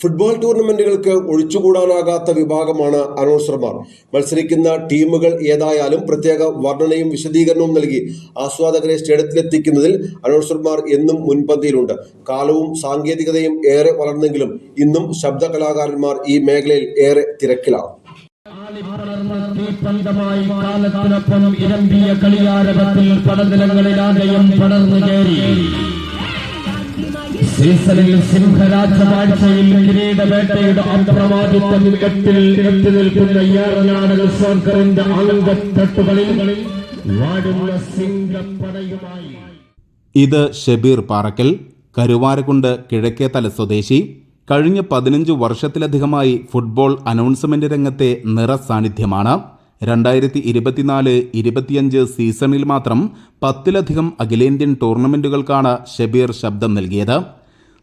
Football ടൂർണമെന്റുകൾക്ക് ഒഴിച്ചുകൂടാനാകാത്ത വിഭാഗമാണ് അനൗൺസർമാർ. മത്സരിക്കുന്ന ടീമുകൾ ഏതായാലും പ്രത്യേക വർണനയും വിശദീകരണവും നൽകി ആസ്വാദകരെ സ്റ്റേഡിയത്തിലെത്തിക്കുന്നതിൽ അനൗൺസർമാർ എന്നും മുൻപന്തിയിലുണ്ട്. കാലവും സാങ്കേതികതയും ഏറെ വളർന്നെങ്കിലും ഇന്നും ശബ്ദ കലാകാരന്മാർ ഈ മേഖലയിൽ ഏറെ തിരക്കിലാണ്. തീപ്പന്തമായി കാലത്തിനൊപ്പം ഇരമ്പിയ കളിയാരവത്തിൽ പടനിലങ്ങളിലാകെയും പടർന്നു കയറി. സീസണിൽ സിംഹരാജവാഴ്ചയിൽ കിരീടവേട്ടയുടെ അപ്രമാദിത്വം എട്ടിൽ എത്തി നിൽക്കുന്ന ഏറനാടക സർക്കാരിന്റെ അംഗത്തട്ടുകളിൽ വാടുന്ന സിംഹപ്പടയുമായി. ഇത് ഷബീർ പാറക്കൽ കരുവാരക്കുണ്ട് കിഴക്കേതല സ്വദേശി. കഴിഞ്ഞ പതിനഞ്ച് വർഷത്തിലധികമായി ഫുട്ബോൾ അനൗൺസ്മെന്റ് രംഗത്തെ നിറസാന്നിധ്യമാണ്. രണ്ടായിരത്തി ഇരുപത്തിനാല് ഇരുപത്തിയഞ്ച് സീസണിൽ മാത്രം പത്തിലധികം അഖിലേന്ത്യൻ ടൂർണമെന്റുകൾക്കാണ് ഷബീർ ശബ്ദം നൽകിയത്.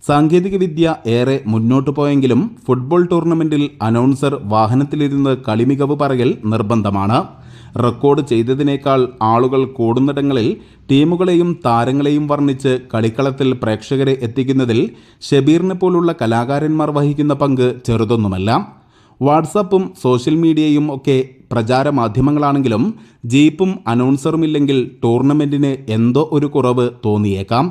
സാങ്കേതികവിദ്യ ഏറെ മുന്നോട്ടു പോയെങ്കിലും ഫുട്ബോൾ ടൂർണമെന്റിൽ അനൗൺസർ വാഹനത്തിലിരുന്ന് കളിമികവ് പറയൽ നിർബന്ധമാണ്. റെക്കോർഡ് ചെയ്തതിനേക്കാൾ ആളുകൾ കൂടുന്നിടങ്ങളിൽ ടീമുകളെയും താരങ്ങളെയും വർണിച്ച് കളിക്കളത്തിൽ പ്രേക്ഷകരെ എത്തിക്കുന്നതിൽ ഷബീറിനെ പോലുള്ള കലാകാരന്മാർ വഹിക്കുന്ന പങ്ക് ചെറുതൊന്നുമല്ല. വാട്സാപ്പും സോഷ്യൽ മീഡിയയും ഒക്കെ പ്രചാര മാധ്യമങ്ങളാണെങ്കിലും ജീപ്പും അനൗൺസറും ഇല്ലെങ്കിൽ ടൂർണമെന്റിന് എന്തോ ഒരു കുറവ് തോന്നിയേക്കാം.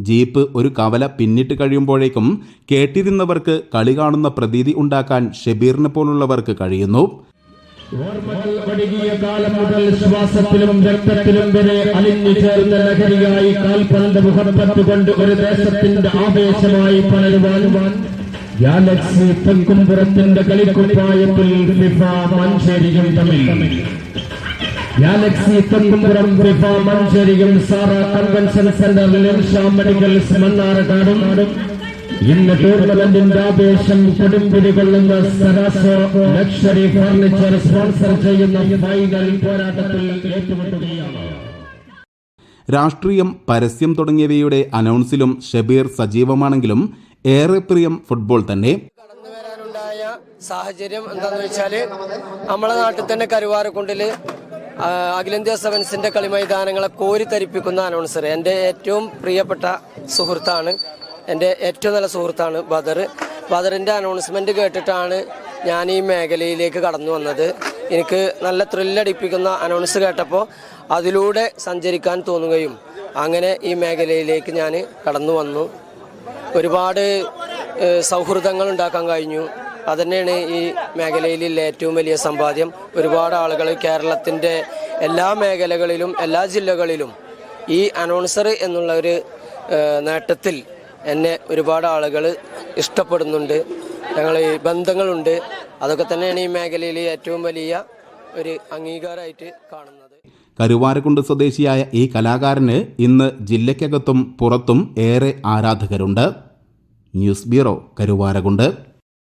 ജീപ്പ് ഒരു കവല പിന്നിട്ട് കഴിയുമ്പോഴേക്കും കേട്ടിരുന്നവർക്ക് കളി കാണുന്ന പ്രതീതി ഉണ്ടാക്കാൻ ഷബീറിനെ പോലുള്ളവർക്ക് കഴിയുന്നു. മുതൽ രക്തത്തിലും വരെ അലിഞ്ഞു ചേർന്ന കൊണ്ട് ഒരു ദേശത്തിന്റെ ആവേശമായി ഗാലക്സി തെക്കുംപുറത്തിന്റെ കളിക്കുപ്പായത്തിൽ ഫിഫ മഞ്ചേരിയും തമ്മിൽ. ഗാലക്സി തെക്കുംപുറം ഫിഫ മഞ്ചേരിയും സാറ കൺവെൻഷൻ സെന്ററിൽ ഇൻഷാ മെഡിക്കൽസ് ഇന്ന് ടൂർണമെന്റിന്റെ ആവേശം കൊള്ളുന്ന സരാസോ ലക്ഷറി ഫർണിച്ചർ സ്പോൺസർ ചെയ്യുന്ന ഫൈനൽ പോരാട്ടത്തിൽ ഏറ്റുമുട്ടുകയാണ്. രാഷ്ട്രീയം പരസ്യം തുടങ്ങിയവയുടെ അനൗൺസിലും ഷബീർ സജീവമാണെങ്കിലും ഏറെ പ്രിയം ഫുട്ബോൾ തന്നെ. സാഹചര്യം എന്താന്ന് വെച്ചാൽ നമ്മളെ നാട്ടിൽ തന്നെ കരുവാരക്കുണ്ടിൽ അഖിലേന്ത്യാ സെവൻസിന്റെ കളി മൈതാനങ്ങളെ കോരിത്തരിപ്പിക്കുന്ന അനൗൺസർ എന്റെ ഏറ്റവും പ്രിയപ്പെട്ട സുഹൃത്താണ് എന്റെ ഏറ്റവും നല്ല സുഹൃത്താണ് ബദർ. ബദറിന്റെ അനൗൺസ്മെന്റ് കേട്ടിട്ടാണ് ഞാൻ ഈ മേഖലയിലേക്ക് കടന്നു വന്നത്. എനിക്ക് നല്ല ത്രില്ലടിപ്പിക്കുന്ന അനൗൺസ് കേട്ടപ്പോൾ അതിലൂടെ സഞ്ചരിക്കാൻ തോന്നുകയും അങ്ങനെ ഈ മേഖലയിലേക്ക് ഞാൻ കടന്നു വന്നു. ഒരുപാട് സൗഹൃദങ്ങൾ ഉണ്ടാക്കാൻ കഴിഞ്ഞു. അതന്നെയാണ് ഈ മേഖലയിലുള്ള ഏറ്റവും വലിയ സമ്പാദ്യം. ഒരുപാട് ആളുകൾ കേരളത്തിന്റെ എല്ലാ മേഖലകളിലും എല്ലാ ജില്ലകളിലും ഈ അനൗൺസർ എന്നുള്ള ഒരു നേട്ടത്തിൽ എന്നെ ഒരുപാട് ആളുകൾ ഇഷ്ടപ്പെടുന്നുണ്ട്. ഞങ്ങൾ ഈ ബന്ധങ്ങളുണ്ട്. അതൊക്കെ തന്നെയാണ് ഈ മേഖലയിൽ ഏറ്റവും വലിയ ഒരു അംഗീകാരമായിട്ട് കാണുന്നത്. കരുവാരക്കുണ്ട് സ്വദേശിയായ ഈ കലാകാരന് ഇന്ന് ജില്ലയ്ക്കകത്തും പുറത്തും ഏറെ ആരാധകരുണ്ട്. News bureau Karuvarakundu